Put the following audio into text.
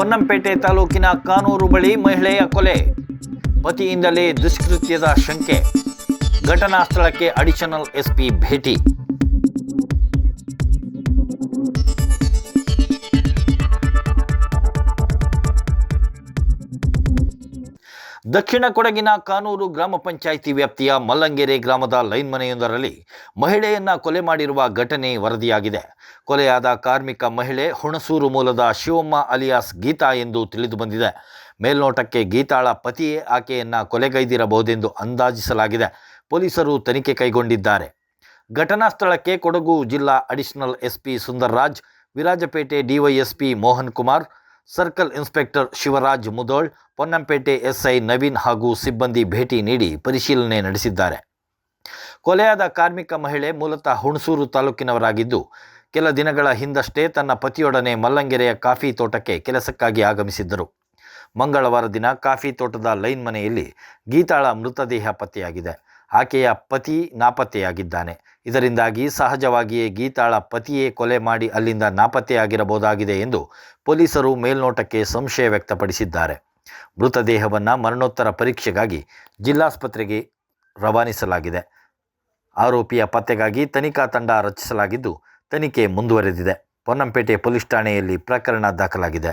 ಪೊನ್ನಂಪೇಟೆ ತಾಲೂಕಿನ ಕಾನೂರು ಬಳಿ ಮಹಿಳೆಯ ಕೊಲೆ. ಪತಿಯಿಂದಲೇ ದುಷ್ಕೃತ್ಯದ ಶಂಕೆ. ಘಟನಾ ಸ್ಥಳಕ್ಕೆ ಅಡಿಷನಲ್ ಎಸ್ಪಿ ಭೇಟಿ. ದಕ್ಷಿಣ ಕೊಡಗಿನ ಕಾನೂರು ಗ್ರಾಮ ಪಂಚಾಯಿತಿ ವ್ಯಾಪ್ತಿಯ ಮಲ್ಲಂಗೆರೆ ಗ್ರಾಮದ ಲೈನ್ ಮನೆಯೊಂದರಲ್ಲಿ ಮಹಿಳೆಯನ್ನ ಕೊಲೆ ಮಾಡಿರುವ ಘಟನೆ ವರದಿಯಾಗಿದೆ. ಕೊಲೆಯಾದ ಕಾರ್ಮಿಕ ಮಹಿಳೆ ಹುಣಸೂರು ಮೂಲದ ಶಿವಮ್ಮ ಅಲಿಯಾಸ್ ಗೀತಾ ಎಂದು ತಿಳಿದು ಬಂದಿದೆ. ಮೇಲ್ನೋಟಕ್ಕೆ ಗೀತಾಳ ಪತಿಯೇ ಆಕೆಯನ್ನ ಕೊಲೆಗೈದಿರಬಹುದೆಂದು ಅಂದಾಜಿಸಲಾಗಿದೆ. ಪೊಲೀಸರು ತನಿಖೆ ಕೈಗೊಂಡಿದ್ದಾರೆ. ಘಟನಾ ಸ್ಥಳಕ್ಕೆ ಕೊಡಗು ಜಿಲ್ಲಾ additional SP Sundarraj, Virajpet DYSP Mohan Kumar circle inspector Shivaraj Mudhol Ponnampet SI Naveen ಹಾಗೂ ಸಿಬ್ಬಂದಿ ಭೇಟಿ ನೀಡಿ ಪರಿಶೀಲನೆ ನಡೆಸಿದ್ದಾರೆ. ಕೊಲೆಯಾದ ಕಾರ್ಮಿಕ ಮಹಿಳೆ ಮೂಲತಃ ಹುಣಸೂರು ತಾಲೂಕಿನವರಾಗಿದ್ದು, ಕೆಲ ದಿನಗಳ ಹಿಂದಷ್ಟೇ ತನ್ನ ಪತಿಯೊಡನೆ ಮಲ್ಲಂಗೆರೆಯ ಕಾಫಿ ತೋಟಕ್ಕೆ ಕೆಲಸಕ್ಕಾಗಿ ಆಗಮಿಸಿದ್ದರು. ಮಂಗಳವಾರ ದಿನ ಕಾಫಿ ತೋಟದ ಲೈನ್ ಮನೆಯಲ್ಲಿ ಗೀತಾಳ ಮೃತದೇಹ ಪತ್ತೆಯಾಗಿದೆ. ಆಕೆಯ ಪತಿ ನಾಪತ್ತೆಯಾಗಿದ್ದಾನೆ. ಇದರಿಂದಾಗಿ ಸಹಜವಾಗಿಯೇ ಗೀತಾಳ ಪತಿಯೇ ಕೊಲೆ ಮಾಡಿ ಅಲ್ಲಿಂದ ನಾಪತ್ತೆಯಾಗಿರಬಹುದಾಗಿದೆ ಎಂದು ಪೊಲೀಸರು ಮೇಲ್ನೋಟಕ್ಕೆ ಸಂಶಯ ವ್ಯಕ್ತಪಡಿಸಿದ್ದಾರೆ. ಮೃತದೇಹವನ್ನು ಮರಣೋತ್ತರ ಪರೀಕ್ಷೆಗಾಗಿ ಜಿಲ್ಲಾಸ್ಪತ್ರೆಗೆ ರವಾನಿಸಲಾಗಿದೆ. ಆರೋಪಿಯ ಪತ್ತೆಗಾಗಿ ತನಿಖಾ ತಂಡ ರಚಿಸಲಾಗಿದ್ದು, ತನಿಖೆ ಮುಂದುವರೆದಿದೆ. ಪೊನ್ನಂಪೇಟೆ ಪೊಲೀಸ್ ಠಾಣೆಯಲ್ಲಿ ಪ್ರಕರಣ ದಾಖಲಾಗಿದೆ.